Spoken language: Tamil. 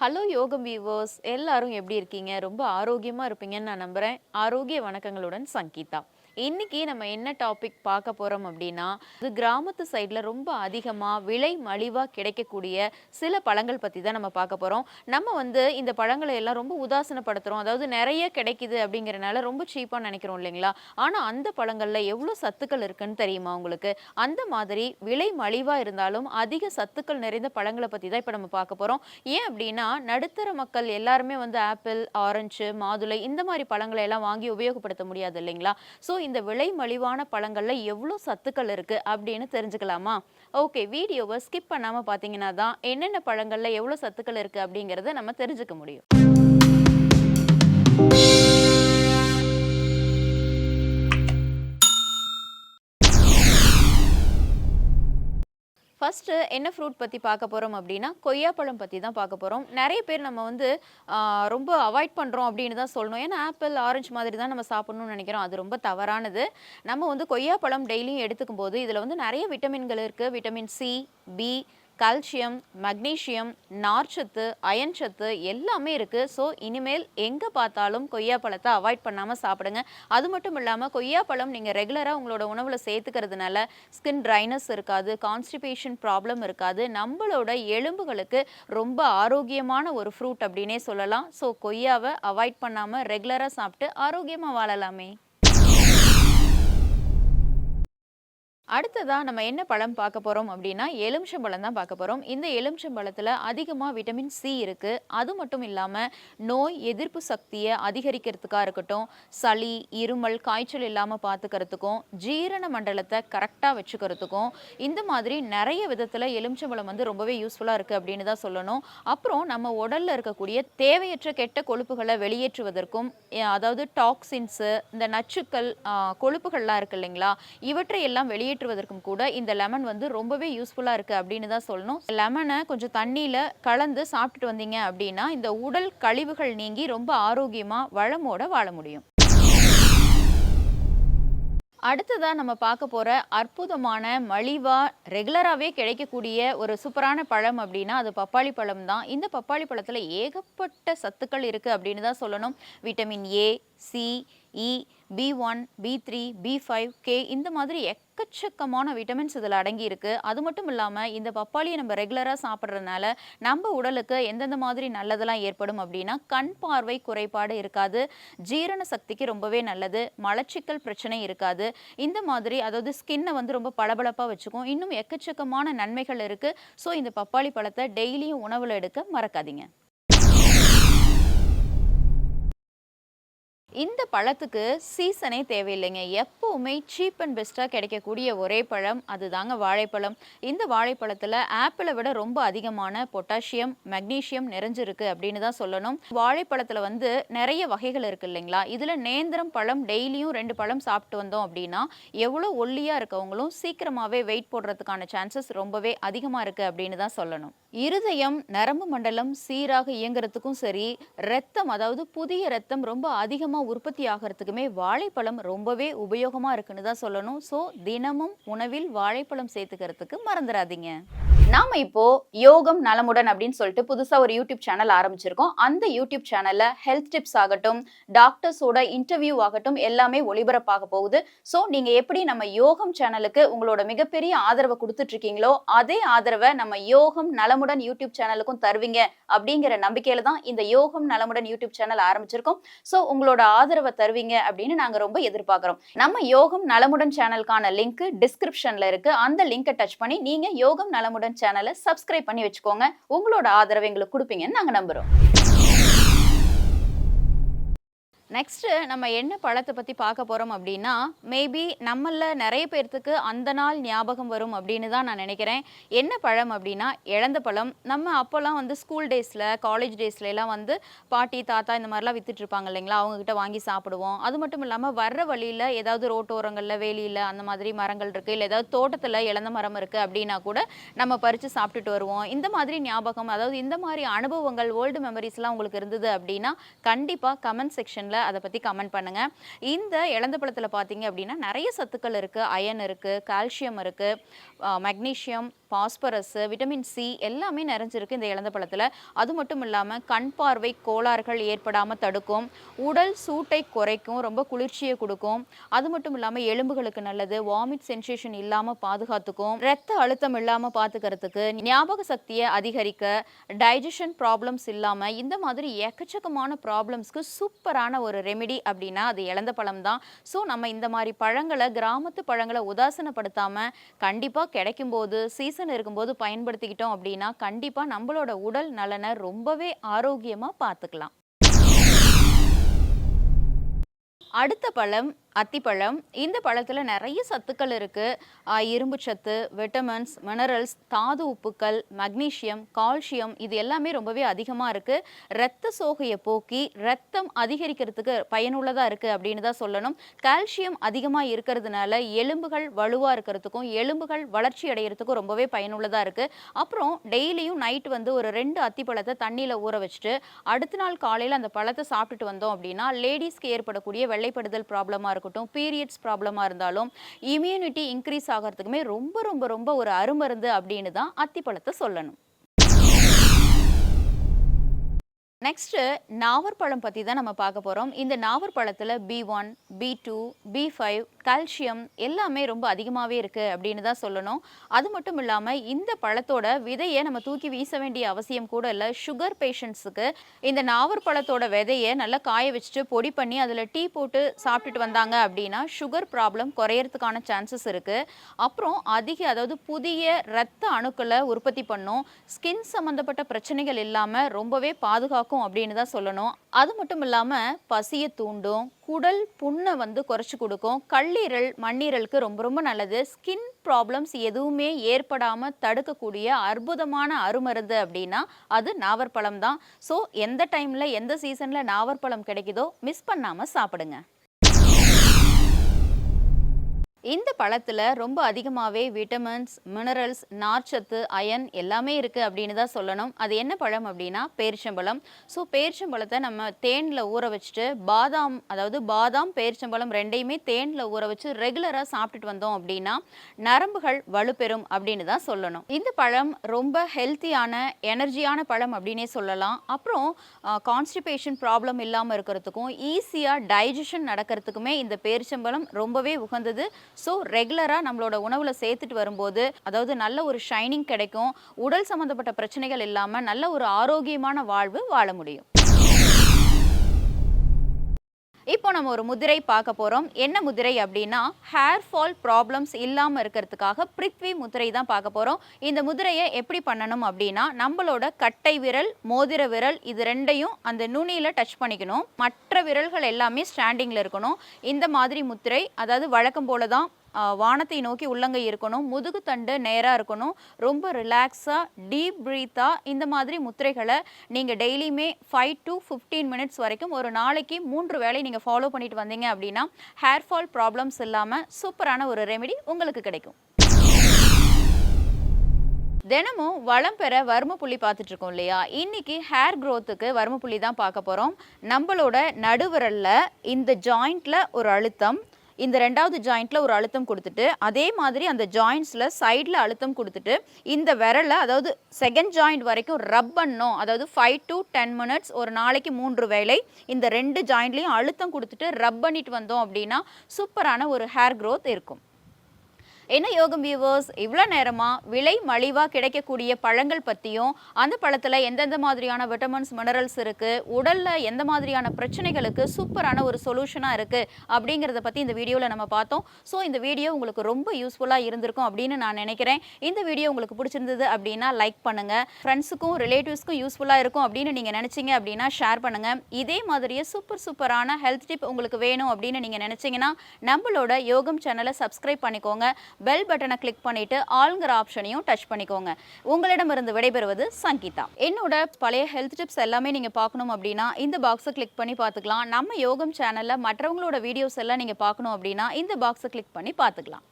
ஹலோ யோகம் வீவர்ஸ் எல்லாரும் எப்படி இருக்கீங்க? ரொம்ப ஆரோக்கியமாக இருப்பீங்கன்னு நான் நம்புகிறேன் ஆரோக்கிய வணக்கங்களுடன் சங்கீதா. இன்னைக்கு நம்ம என்ன டாபிக் பார்க்க போறோம் அப்படின்னா இது கிராமத்து சைடில் ரொம்ப அதிகமாக விலை மலிவாக கிடைக்கக்கூடிய சில பழங்கள் பற்றி தான் நம்ம பார்க்க போகிறோம் நம்ம வந்து இந்த பழங்களை எல்லாம் ரொம்ப உதாசனப்படுத்துகிறோம் அதாவது நிறைய கிடைக்குது அப்படிங்கிறனால ரொம்ப சீப்பாக நினைக்கிறோம் இல்லைங்களா? ஆனால் அந்த பழங்களில் எவ்வளோ சத்துக்கள் இருக்குன்னு தெரியுமா உங்களுக்கு? அந்த மாதிரி விலை மலிவாக இருந்தாலும் அதிக சத்துக்கள் நிறைந்த பழங்களை பற்றி தான் இப்போ நம்ம பார்க்க போகிறோம் ஏன் அப்படின்னா நடுத்தர மக்கள் எல்லாருமே வந்து ஆப்பிள் ஆரஞ்சு மாதுளை இந்த மாதிரி பழங்களை எல்லாம் வாங்கி உபயோகப்படுத்த முடியாது இல்லைங்களா? ஸோ இந்த விலை மலிவான பழங்களில் எவ்வளோ சத்துக்கள் இருக்குது அப்படின்னு தெரிஞ்சுக்கலாமா? ஓகே வீடியோவை ஸ்கிப் பண்ணாமல் பார்த்தீங்கன்னா தான் என்னென்ன பழங்களில் எவ்வளோ சத்துக்கள் இருக்குது அப்படிங்கிறத நம்ம தெரிஞ்சுக்க முடியும். ஃபஸ்ட்டு என்ன ஃப்ரூட் பற்றி பார்க்க போகிறோம் அப்படின்னா கொய்யாப்பழம் பற்றி தான் பார்க்க போகிறோம் நிறைய பேர் நம்ம வந்து ரொம்ப அவாய்ட் பண்ணுறோம் அப்படின்னு தான் சொல்லணும். ஏன்னா ஆப்பிள் ஆரஞ்சு மாதிரி தான் நம்ம சாப்பிட்ணும்னு நினைக்கிறோம். அது ரொம்ப தவறானது. நம்ம வந்து கொய்யாப்பழம் டெய்லியும் எடுத்துக்கும் போது இதில் வந்து நிறைய விட்டமின்கள் இருக்குது vitamin C B calcium magnesium நார்ச்சத்து அயன் சத்து எல்லாமே இருக்குது ஸோ இனிமேல் எங்கே பார்த்தாலும் கொய்யாப்பழத்தை அவாய்ட் பண்ணாமல் சாப்பிடுங்க. அது மட்டும் இல்லாமல் கொய்யாப்பழம் நீங்கள் ரெகுலராக உங்களோட உணவில் சேர்த்துக்கிறதுனால ஸ்கின் ட்ரைனஸ் இருக்காது கான்ஸ்டிபேஷன் ப்ராப்ளம் இருக்காது. நம்மளோட எலும்புகளுக்கு ரொம்ப ஆரோக்கியமான ஒரு ஃப்ரூட் அப்படின்னே சொல்லலாம். ஸோ கொய்யாவை அவாய்ட் பண்ணாமல் ரெகுலராக சாப்பிட்டு ஆரோக்கியமாக வாழலாமே. அடுத்ததாக நம்ம என்ன பழம் பார்க்க போகிறோம் அப்படின்னா எலுமிச்சம்பழம் தான் பார்க்க போகிறோம் இந்த எலுமிச்சம்பழத்தில் அதிகமாக விட்டமின் சி இருக்குது அது மட்டும் இல்லாமல் நோய் எதிர்ப்பு சக்தியை அதிகரிக்கிறதுக்காக இருக்கட்டும் சளி இருமல் காய்ச்சல் இல்லாமல் பார்த்துக்கிறதுக்கும் ஜீரண மண்டலத்தை கரெக்டாக வச்சுக்கிறதுக்கும் இந்த மாதிரி நிறைய விதத்தில் எலுமிச்சம்பழம் வந்து ரொம்பவே யூஸ்ஃபுல்லாக இருக்குது அப்படின்னு தான் சொல்லணும். அப்புறம் நம்ம உடலில் இருக்கக்கூடிய தேவையற்ற கெட்ட கொழுப்புகளை வெளியேற்றுவதற்கும் அதாவது டாக்ஸின்ஸு இந்த நச்சுக்கள் கொழுப்புகள்லாம் இருக்கு இல்லைங்களா? இவற்றை எல்லாம் வெளியேற்றுவதற்கும் கூட இந்த லெமன் வந்து ரொம்பவே யூஸ்ஃபுல்லாக இருக்குது அப்படின்னு தான் சொல்லணும். லெமனை கொஞ்சம் தண்ணியில் கலந்து சாப்பிட்டுட்டு வந்தீங்க அப்படின்னா இந்த உடல் கழிவுகள் நீங்கி ரொம்ப ஆரோக்கியமாக வளமோட வாழ முடியும். அடுத்ததாக நம்ம பார்க்க போகிற அற்புதமான மலிவா ரெகுலராகவே கிடைக்கக்கூடிய ஒரு சூப்பரான பழம் அப்படின்னா அது பப்பாளி பழம் தான். இந்த பப்பாளி பழத்தில் ஏகப்பட்ட சத்துக்கள் இருக்குது அப்படின்னு தான் சொல்லணும். Vitamin A C E B one B three B five K இந்த மாதிரி எக்கச்சக்கமான விட்டமின்ஸ் இதில் அடங்கியிருக்கு. அது மட்டும் இல்லாமல் இந்த பப்பாளியை நம்ம ரெகுலராக சாப்பிட்றதுனால நம்ம உடலுக்கு எந்தெந்த மாதிரி நல்லதெல்லாம் ஏற்படும் அப்படின்னா கண் பார்வை குறைபாடு இருக்காது. ஜீரண சக்திக்கு ரொம்பவே நல்லது. மலச்சிக்கல் பிரச்சனை இருக்காது. இந்த மாதிரி அதாவது ஸ்கின்னை வந்து ரொம்ப பளபளப்பாக வச்சுக்கும். இன்னும் எக்கச்சக்கமான நன்மைகள் இருக்குது ஸோ இந்த பப்பாளி பழத்தை டெய்லியும் உணவில் எடுக்க மறக்காதீங்க. இந்த பழத்துக்கு சீசனே தேவையில்லைங்க. எப்பவுமே சீப் அண்ட் பெஸ்ட்டாக கிடைக்கக்கூடிய ஒரே பழம் அதுதாங்க வாழைப்பழம். இந்த வாழைப்பழத்தில் ஆப்பிளை விட ரொம்ப அதிகமான பொட்டாசியம் மெக்னீஷியம் நிறைஞ்சிருக்கு அப்படின்னு தான் சொல்லணும். வாழைப்பழத்தில் வந்து நிறைய வகைகள் இருக்கு இல்லைங்களா? இதில் நேந்திரம் பழம் டெய்லியும் ரெண்டு பழம் சாப்பிட்டு வந்தோம் அப்படின்னா எவ்வளோ ஒல்லியாக இருக்கவங்களும் சீக்கிரமாகவே வெயிட் போடுறதுக்கான சான்சஸ் ரொம்பவே அதிகமாக இருக்குது அப்படின்னு தான் சொல்லணும். இருதயம் நரம்பு மண்டலம் சீராக இயங்குறதுக்கும் சரி ரத்தம் அதாவது புதிய ரத்தம் ரொம்ப அதிகமாக உற்பத்தி ஆகிறதுக்குமே வாழைப்பழம் ரொம்பவே உபயோகமாக இருக்குன்னு தான் சொல்லணும். ஸோ தினமும் உணவில் வாழைப்பழம் சேர்த்துக்கிறதுக்கு மறந்துடாதீங்க. நாம இப்போ யோகம் நலமுடன் அப்படின்னு சொல்லிட்டு புதுசா ஒரு யூடியூப் சேனல் ஆரம்பிச்சிருக்கோம். அந்த யூடியூப் சேனல்ல ஹெல்த் டிப்ஸ் ஆகட்டும் டாக்டர்ஸோட இன்டர்வியூ ஆகட்டும் எல்லாமே ஒளிபரப்பாக போகுது. ஸோ நீங்க எப்படி நம்ம யோகம் சேனலுக்கு உங்களோட மிகப்பெரிய ஆதரவை கொடுத்துட்டு இருக்கீங்களோ அதே ஆதரவை நம்ம யோகம் நலமுடன் யூடியூப் சேனலுக்கும் தருவீங்க அப்படிங்கிற நம்பிக்கையில தான் இந்த யோகம் நலமுடன் யூடியூப் சேனல் ஆரம்பிச்சிருக்கோம். ஸோ உங்களோட ஆதரவை தருவீங்க அப்படின்னு நாங்க ரொம்ப எதிர்பார்க்கிறோம். நம்ம யோகம் நலமுடன் சேனலுக்கான லிங்க் டிஸ்கிரிப்ஷன்ல இருக்கு. அந்த லிங்கை டச் பண்ணி நீங்க யோகம் நலமுடன் சேனலை சப்ஸ்கிரைப் பண்ணி வச்சுக்கோங்க. உங்களோட ஆதரவை எங்களுக்கு கொடுப்பீங்கன்னு நாங்க நம்புறோம். நெக்ஸ்ட்டு நம்ம என்ன பழத்தை பற்றி பார்க்க போகிறோம் அப்படின்னா மேபி நம்மள நிறைய பேர்த்துக்கு அந்த நாள் ஞாபகம் வரும் அப்படின்னு தான் நான் நினைக்கிறேன். என்ன பழம் அப்படின்னா இழந்த பழம். நம்ம அப்போல்லாம் வந்து ஸ்கூல் டேஸில் காலேஜ் டேஸ்லலாம் வந்து பாட்டி தாத்தா இந்த மாதிரிலாம் விற்றுட்ருப்பாங்க இல்லைங்களா? அவங்கக்கிட்ட வாங்கி சாப்பிடுவோம். அது மட்டும் இல்லாமல் வர்ற வழியில் ஏதாவது ரோட்டோரங்களில் வேலியில் அந்த மாதிரி மரங்கள் இருக்குது இல்லை ஏதாவது தோட்டத்தில் இழந்த மரம் இருக்குது அப்படின்னா கூட நம்ம பறித்து சாப்பிட்டுட்டு வருவோம். இந்த மாதிரி ஞாபகம் அதாவது இந்த மாதிரி அனுபவங்கள் ஓல்டு மெமரிஸ்லாம் உங்களுக்கு இருந்தது அப்படின்னா கண்டிப்பாக கமெண்ட் செக்ஷனில் அதை பற்றி கமெண்ட் பண்ணுங்கள் இந்த இழந்த பழத்தில் பார்த்தீங்க அப்படின்னா நிறைய சத்துக்கள் இருக்குது அயன் இருக்குது கால்சியம் இருக்குது மெக்னீஷியம் பாஸ்பரஸ் விட்டமின் சி எல்லாமே நிறைஞ்சிருக்கு இந்த இழந்த பழத்தில். அது மட்டும் இல்லாமல் கண் பார்வை கோளாறுகள் ஏற்படாமல் தடுக்கும். உடல் சூட்டை குறைக்கும் ரொம்ப குளிர்ச்சியை கொடுக்கும். அது மட்டும் இல்லாமல் எலும்புகளுக்கு நல்லது வாமிட் சென்சேஷன் இல்லாமல் பாதுகாத்துக்கும். ரத்த அழுத்தம் இல்லாமல் பார்த்துக்கிறதுக்கு ஞாபக சக்தியை அதிகரிக்க டைஜஷன் ப்ராப்ளம்ஸ் இல்லாமல் இந்த மாதிரி எக்கச்சக்கமான ப்ராப்ளம்ஸ்க்கு சூப்பரான ஒரு ஒரு ரெமிடி அப்படின்னா அது இழந்த பழம் தான் ஸோ நம்ம இந்த மாதிரி பழங்களை கிராமத்து பழங்களை உதாசனப்படுத்தாமல் கண்டிப்பாக கிடைக்கும்போது சீசன் இருக்கும்போது பயன்படுத்திக்கிட்டோம் அப்படின்னா கண்டிப்பாக நம்மளோட உடல் நலனை ரொம்பவே ஆரோக்கியமாக பார்த்துக்கலாம் அடுத்த பழம் அத்திப்பழம் இந்த பழத்தில் நிறைய சத்துக்கள் இருக்குது இரும்பு சத்து விட்டமின்ஸ் மினரல்ஸ் தாது உப்புக்கள் மக்னீஷியம் கால்சியம் இது எல்லாமே ரொம்பவே அதிகமாக இருக்குது இரத்த சோகையை போக்கி ரத்தம் அதிகரிக்கிறதுக்கு பயனுள்ளதாக இருக்குது அப்படின்னு தான் சொல்லணும். கால்சியம் அதிகமாக இருக்கிறதுனால எலும்புகள் வலுவாக இருக்கிறதுக்கும் எலும்புகள் வளர்ச்சி அடைகிறதுக்கும் ரொம்பவே பயனுள்ளதாக இருக்குது அப்புறம் டெய்லியும் நைட் வந்து ஒரு ரெண்டு அத்திப்பழத்தை தண்ணியில் ஊற வச்சுட்டு அடுத்த நாள் காலையில் அந்த பழத்தை சாப்பிட்டுட்டு வந்தோம் அப்படின்னா லேடிஸ்க்கு ஏற்படக்கூடிய வெள்ளைப்படுதல் ப்ராப்ளமாக இருக்கும் இருக்கட்டும் பீரியட்ஸ் ப்ராப்ளமாக இருந்தாலும் இம்யூனிட்டி இன்க்ரீஸ் ஆகிறதுக்குமே ரொம்ப ரொம்ப ரொம்ப ஒரு அருமருந்து அப்படின்னு தான் அத்திப்பழத்தை சொல்லணும். நெக்ஸ்ட்டு நாவற்பழம் பற்றி தான் நம்ம பார்க்க போகிறோம் இந்த நாவற்பழத்தில் B one B two B five calcium எல்லாமே ரொம்ப அதிகமாகவே இருக்குது அப்படின்னு தான் சொல்லணும். அது மட்டும் இல்லாமல் இந்த பழத்தோட விதையை நம்ம தூக்கி வீச வேண்டிய அவசியம் கூட இல்லை. சுகர் பேஷண்ட்ஸுக்கு இந்த நாவற்பழத்தோட விதையை நல்லா காய வச்சுட்டு பொடி பண்ணி அதில் டீ போட்டு சாப்பிட்டுட்டு வந்தாங்க அப்படின்னா சுகர் ப்ராப்ளம் குறையறதுக்கான சான்சஸ் இருக்குது அப்புறம் அதிக அதாவது புதிய இரத்த அணுக்களை உற்பத்தி பண்ணும். ஸ்கின் சம்மந்தப்பட்ட பிரச்சனைகள் இல்லாமல் ரொம்பவே பாதுகாக்கும் அப்படின்னு தான் சொல்லணும். அது மட்டும் இல்லாமல் பசியை தூண்டும் குடல் புண்ணை வந்து குறைச்சி கொடுக்கும். கல்லீரல் மண்ணீரலுக்கு ரொம்ப ரொம்ப நல்லது. ஸ்கின் ப்ராப்ளம்ஸ் எதுவுமே ஏற்படாமல் தடுக்கக்கூடிய அற்புதமான அருமருந்து அப்படின்னா அது நாவற்பழம் தான். ஸோ எந்த டைமில் எந்த சீசனில் நாவற்பழம் கிடைக்குதோ மிஸ் பண்ணாமல் சாப்பிடுங்க. இந்த பழத்தில் ரொம்ப அதிகமாகவே விட்டமின்ஸ் மினரல்ஸ் நார்ச்சத்து அயன் எல்லாமே இருக்குது அப்படின்னு தான் சொல்லணும். அது என்ன பழம் அப்படின்னா பேரிச்சம்பழம். ஸோ பேரிச்சம்பழத்தை நம்ம தேனில் ஊற வச்சுட்டு பாதாம் அதாவது பாதாம் பேரிச்சம்பழம் ரெண்டையுமே தேனில் ஊற வச்சு ரெகுலராக சாப்பிட்டுட்டு வந்தோம் அப்படின்னா நரம்புகள் வலுப்பெறும் அப்படின்னு தான் சொல்லணும். இந்த பழம் ரொம்ப ஹெல்த்தியான எனர்ஜியான பழம் அப்படின்னே சொல்லலாம். அப்புறம் கான்ஸ்டிபேஷன் ப்ராப்ளம் இல்லாமல் இருக்கிறதுக்கும் ஈஸியாக டைஜஷன் நடக்கிறதுக்குமே இந்த பேரிச்சம்பழம் ரொம்பவே உகந்தது. ஸோ ரெகுலராக நம்மளோட உணவில் சேர்த்துட்டு வரும்போது அதாவது நல்ல ஒரு ஷைனிங் கிடைக்கும். உடல் சம்மந்தப்பட்ட பிரச்சனைகள் இல்லாமல் நல்ல ஒரு ஆரோக்கியமான வாழ்வு வாழ முடியும். இப்போ நம்ம ஒரு முதிரை பார்க்க போகிறோம் என்ன முதிரை அப்படின்னா ஹேர் ஃபால் ப்ராப்ளம்ஸ் இல்லாமல் இருக்கிறதுக்காக பிரித்வி முதிரை தான் பார்க்க போகிறோம் இந்த முதிரையை எப்படி பண்ணணும் அப்படின்னா நம்மளோட கட்டை விரல் மோதிர விரல் இது ரெண்டையும் அந்த நுனியில் டச் பண்ணிக்கணும். மற்ற விரல்கள் எல்லாமே ஸ்டாண்டிங்கில் இருக்கணும். இந்த மாதிரி முத்திரை அதாவது வழக்கம் போல தான் வானத்தை நோக்கி உள்ளங்கை இருக்கணும் முதுகு தண்டு நேராக இருக்கணும் ரொம்ப ரிலாக்ஸாக டீப் ப்ரீத்தாக இந்த மாதிரி முத்திரைகளை நீங்கள் டெய்லியுமே ஃபைவ் டு ஃபிஃப்டீன் மினிட்ஸ் வரைக்கும் ஒரு நாளைக்கு மூன்று வேலை நீங்கள் ஃபாலோ பண்ணிட்டு வந்தீங்க அப்படின்னா ஹேர் ஃபால் ப்ராப்ளம்ஸ் இல்லாமல் சூப்பரான ஒரு ரெமெடி உங்களுக்கு கிடைக்கும். தினமும் வளம் பெற வர்ம புள்ளி பார்த்துட்டு இருக்கோம் இல்லையா? இன்னைக்கு ஹேர் க்ரோத்துக்கு வர்ம புள்ளி தான் பார்க்க போகிறோம் நம்மளோட நடுவிரலில் இந்த ஜாயிண்ட்டில் ஒரு அழுத்தம் இந்த ரெண்டாவது ஜாயிண்ட்டில் ஒரு அழுத்தம் கொடுத்துட்டு அதே மாதிரி அந்த ஜாயிண்ட்ஸில் சைடில் அழுத்தம் கொடுத்துட்டு இந்த விரலை அதாவது செகண்ட் ஜாயிண்ட் வரைக்கும் ரப் பண்ணோம் அதாவது ஃபைவ் டு டென் மினிட்ஸ் ஒரு நாளைக்கு மூன்று வேளை இந்த ரெண்டு ஜாயிண்ட்லேயும் அழுத்தம் கொடுத்துட்டு ரப் பண்ணிட்டு வந்தோம் அப்படின்னா சூப்பரான ஒரு ஹேர் க்ரோத் இருக்கும். என்ன யோகம் வியூவர்ஸ் இவ்வளோ நேரமாக விலை மலிவாக கிடைக்கக்கூடிய பழங்கள் பற்றியும் அந்த பழத்தில் எந்தெந்த மாதிரியான விட்டமின்ஸ் மினரல்ஸ் இருக்குது உடலில் எந்த மாதிரியான பிரச்சனைகளுக்கு சூப்பரான ஒரு சொல்யூஷனாக இருக்குது அப்படிங்கிறத பற்றி இந்த வீடியோவில் நம்ம பார்த்தோம். ஸோ இந்த வீடியோ உங்களுக்கு ரொம்ப யூஸ்ஃபுல்லாக இருந்திருக்கும் அப்படின்னு நான் நினைக்கிறேன். இந்த வீடியோ உங்களுக்கு பிடிச்சிருந்தது அப்படின்னா லைக் பண்ணுங்கள் ஃப்ரெண்ட்ஸுக்கும் ரிலேட்டிவ்ஸ்க்கும் யூஸ்ஃபுல்லாக இருக்கும் அப்படின்னு நீங்கள் நினச்சிங்க அப்படின்னா ஷேர் பண்ணுங்கள் இதே மாதிரியே சூப்பர் சூப்பரான ஹெல்த் டிப் உங்களுக்கு வேணும் அப்படின்னு நீங்கள் நினச்சிங்கன்னா நம்மளோட யோகம் சேனலை சப்ஸ்கிரைப் பண்ணிக்கோங்க. பெல் பட்டனை கிளிக் பண்ணிட்டு ஆளுங்கிற ஆப்ஷனையும் டச் பண்ணிக்கோங்க. உங்களிடமிருந்து விடைபெறுவது சங்கீதா. என்னோட பழைய ஹெல்த் டிப்ஸ் எல்லாமே நீங்கள் பார்க்கணும் அப்படின்னா இந்த பாக்ஸை கிளிக் பண்ணி பார்த்துக்கலாம். நம்ம யோகம் சேனலில் மற்றவங்களோட வீடியோஸ் எல்லாம் நீங்கள் பார்க்கணும் அப்படின்னா இந்த பாக்ஸை கிளிக் பண்ணி பார்த்துக்கலாம்.